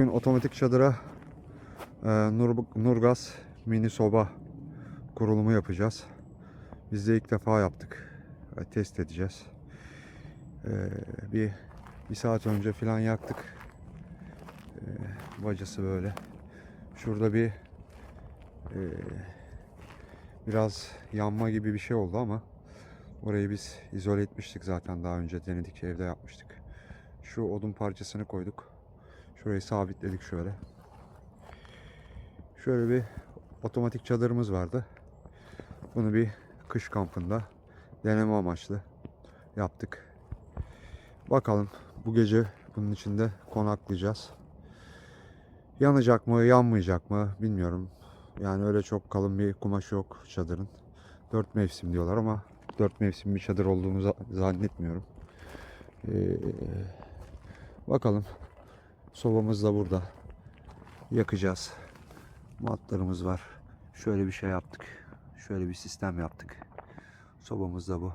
Bugün otomatik çadıra e, Nur, Nurgaz mini soba kurulumu yapacağız. Biz de ilk defa yaptık. E, test edeceğiz. E, bir, bir saat önce falan yaktık. E, bacası böyle. Şurada bir e, biraz yanma gibi bir şey oldu ama orayı biz izole etmiştik zaten daha önce denedik evde yapmıştık. Şu odun parçasını koyduk. Şurayı sabitledik şöyle. Şöyle bir otomatik çadırımız vardı. Bunu bir kış kampında deneme amaçlı yaptık. Bakalım bu gece bunun içinde konaklayacağız. Yanacak mı, yanmayacak mı bilmiyorum. Yani öyle çok kalın bir kumaş yok çadırın. Dört mevsim diyorlar ama dört mevsim bir çadır olduğunu za- zannetmiyorum. Ee, bakalım. Sobamız da burada. Yakacağız. Matlarımız var. Şöyle bir şey yaptık. Şöyle bir sistem yaptık. Sobamız da bu.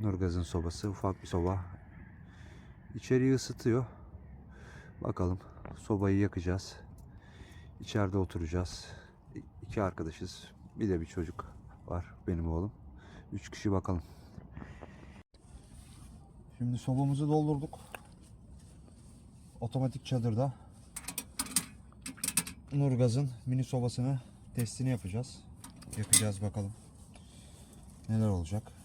Nurgaz'ın sobası. Ufak bir soba. İçeriği ısıtıyor. Bakalım. Sobayı yakacağız. İçeride oturacağız. İki arkadaşız. Bir de bir çocuk var. Benim oğlum. Üç kişi bakalım. Şimdi sobamızı doldurduk. Otomatik çadırda Nurgaz'ın mini sobasını testini yapacağız. Yakacağız bakalım. Neler olacak.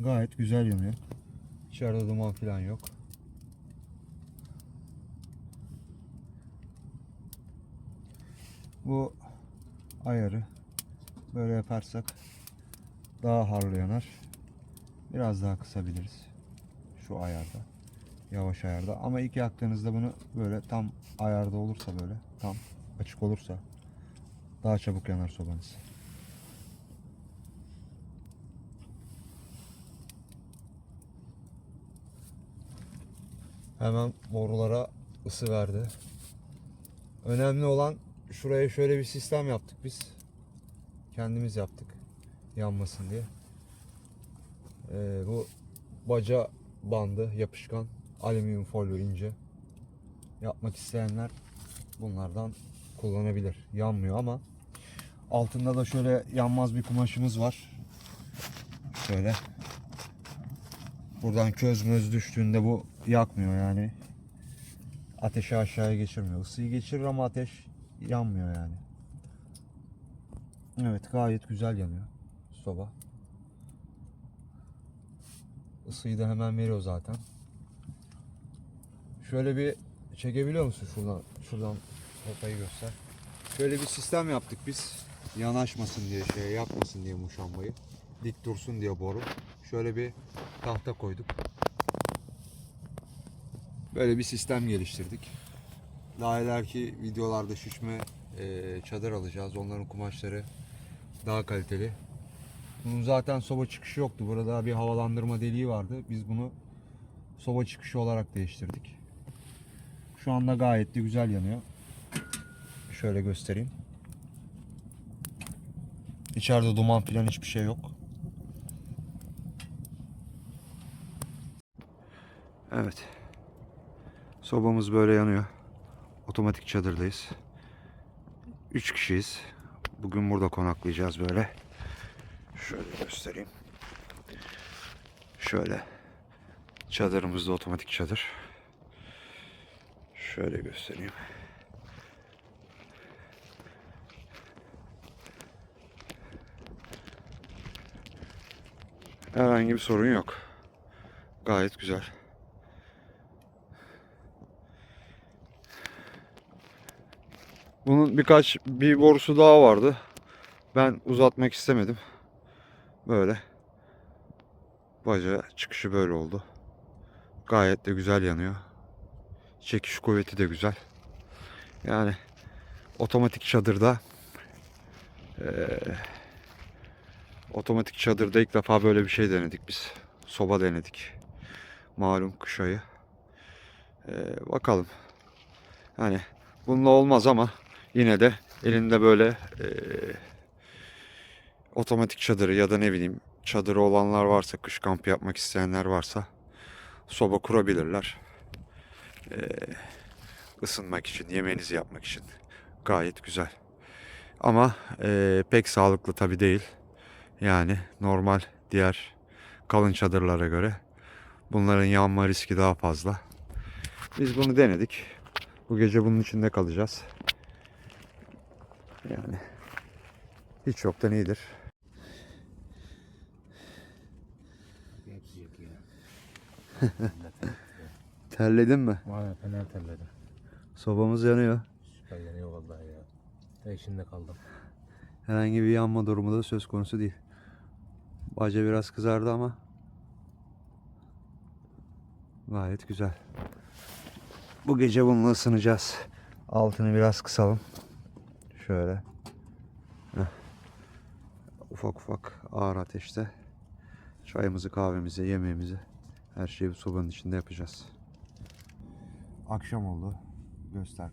Gayet güzel yanıyor. İçeride duman falan yok. Bu ayarı böyle yaparsak daha harlı yanar. Biraz daha kısabiliriz. Şu ayarda. Yavaş ayarda. Ama ilk yaktığınızda bunu böyle tam ayarda olursa böyle tam açık olursa daha çabuk yanar sobanız. Hemen borulara ısı verdi. Önemli olan şuraya şöyle bir sistem yaptık biz. Kendimiz yaptık. Yanmasın diye. Ee, bu baca bandı yapışkan alüminyum folyo ince. Yapmak isteyenler bunlardan kullanabilir. Yanmıyor ama altında da şöyle yanmaz bir kumaşımız var. Şöyle Buradan köz möz düştüğünde bu yakmıyor yani. Ateşi aşağıya geçirmiyor. Isıyı geçirir ama ateş yanmıyor yani. Evet gayet güzel yanıyor soba. Isıyı da hemen veriyor zaten. Şöyle bir çekebiliyor musun şuradan? Şuradan sopayı göster. Şöyle bir sistem yaptık biz. Yanaşmasın diye şey yapmasın diye muşambayı. Dik dursun diye boru. Şöyle bir tahta koyduk. Böyle bir sistem geliştirdik. Daha ileriki videolarda şişme e, çadır alacağız. Onların kumaşları daha kaliteli. Bunun zaten soba çıkışı yoktu. Burada bir havalandırma deliği vardı. Biz bunu soba çıkışı olarak değiştirdik. Şu anda gayet de güzel yanıyor. Şöyle göstereyim. İçeride duman falan hiçbir şey yok. Evet. Sobamız böyle yanıyor. Otomatik çadırdayız. Üç kişiyiz. Bugün burada konaklayacağız böyle. Şöyle göstereyim. Şöyle. Çadırımız da otomatik çadır. Şöyle göstereyim. Herhangi bir sorun yok. Gayet güzel. Bunun birkaç bir borusu daha vardı. Ben uzatmak istemedim. Böyle. Baca çıkışı böyle oldu. Gayet de güzel yanıyor. Çekiş kuvveti de güzel. Yani otomatik çadırda eee, otomatik çadırda ilk defa böyle bir şey denedik biz. Soba denedik. Malum kış ayı. Eee, bakalım. Yani bununla olmaz ama yine de elinde böyle eee, otomatik çadırı ya da ne bileyim çadırı olanlar varsa kış kampı yapmak isteyenler varsa soba kurabilirler. Eee ısınmak için, yemeğinizi yapmak için gayet güzel. Ama eee, pek sağlıklı tabi değil. Yani normal diğer kalın çadırlara göre bunların yanma riski daha fazla. Biz bunu denedik. Bu gece bunun içinde kalacağız. Yani hiç yoktan iyidir. Terledin mi? Vay fena terledim. Sobamız yanıyor. Süper yanıyor vallahi ya. Ta içinde kaldım. Herhangi bir yanma durumu da söz konusu değil. Baca biraz kızardı ama gayet güzel. Bu gece bununla ısınacağız. Altını biraz kısalım. Şöyle. Heh. Ufak ufak ağır ateşte çayımızı, kahvemizi, yemeğimizi her şeyi bu sobanın içinde yapacağız. Akşam oldu. Göster.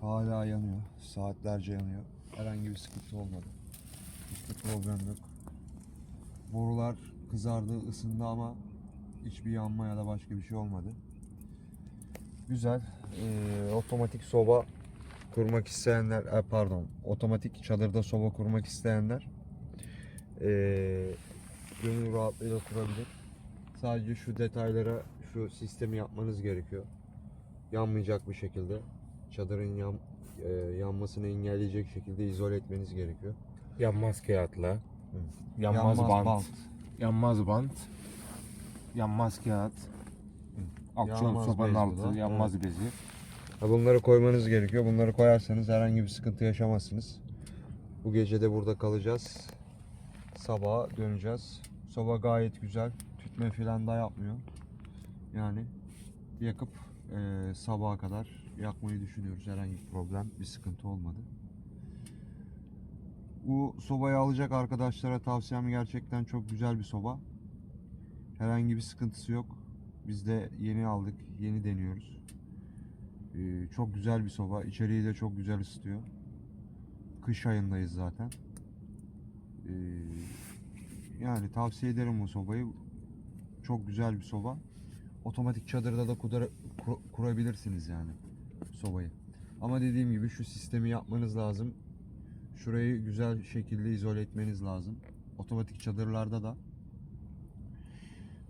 Hala yanıyor. Saatlerce yanıyor. Herhangi bir sıkıntı olmadı. Hiçbir problem yok. Borular kızardı, ısındı ama hiçbir yanma ya da başka bir şey olmadı. Güzel. Ee, otomatik soba kurmak isteyenler, e, pardon, otomatik çadırda soba kurmak isteyenler ee, gönül rahatlığıyla kurabilir. Sadece şu detaylara, şu sistemi yapmanız gerekiyor. Yanmayacak bir şekilde çadırın yan, e, yanmasını engelleyecek şekilde izole etmeniz gerekiyor. Yanmaz kağıtla. Yanmaz, bant. Yanmaz bant. Yanmaz kağıt. Yanmaz sobanın altı. Yanmaz bezi. Bunları koymanız gerekiyor. Bunları koyarsanız herhangi bir sıkıntı yaşamazsınız. Bu gece de burada kalacağız. Sabaha döneceğiz. Soba gayet güzel. Tütme falan da yapmıyor. Yani yakıp e, sabaha kadar yakmayı düşünüyoruz. Herhangi bir problem, bir sıkıntı olmadı. Bu sobayı alacak arkadaşlara tavsiyem gerçekten çok güzel bir soba. Herhangi bir sıkıntısı yok. Biz de yeni aldık, yeni deniyoruz. Ee, çok güzel bir soba. İçeriği de çok güzel ısıtıyor. Kış ayındayız zaten. Ee, yani tavsiye ederim bu sobayı. Çok güzel bir soba. Otomatik çadırda da kudara- kur- kurabilirsiniz yani sobayı. Ama dediğim gibi şu sistemi yapmanız lazım. Şurayı güzel şekilde izole etmeniz lazım. Otomatik çadırlarda da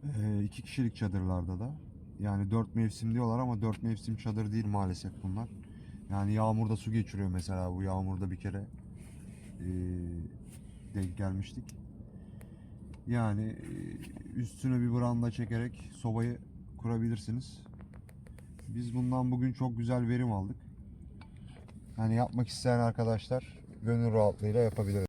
ee, iki kişilik çadırlarda da yani dört mevsim diyorlar ama dört mevsim çadır değil maalesef bunlar. Yani yağmurda su geçiriyor mesela bu yağmurda bir kere ee, denk gelmiştik. Yani ee, üstüne bir branda çekerek sobayı kurabilirsiniz. Biz bundan bugün çok güzel verim aldık. Yani yapmak isteyen arkadaşlar gönül rahatlığıyla yapabilir.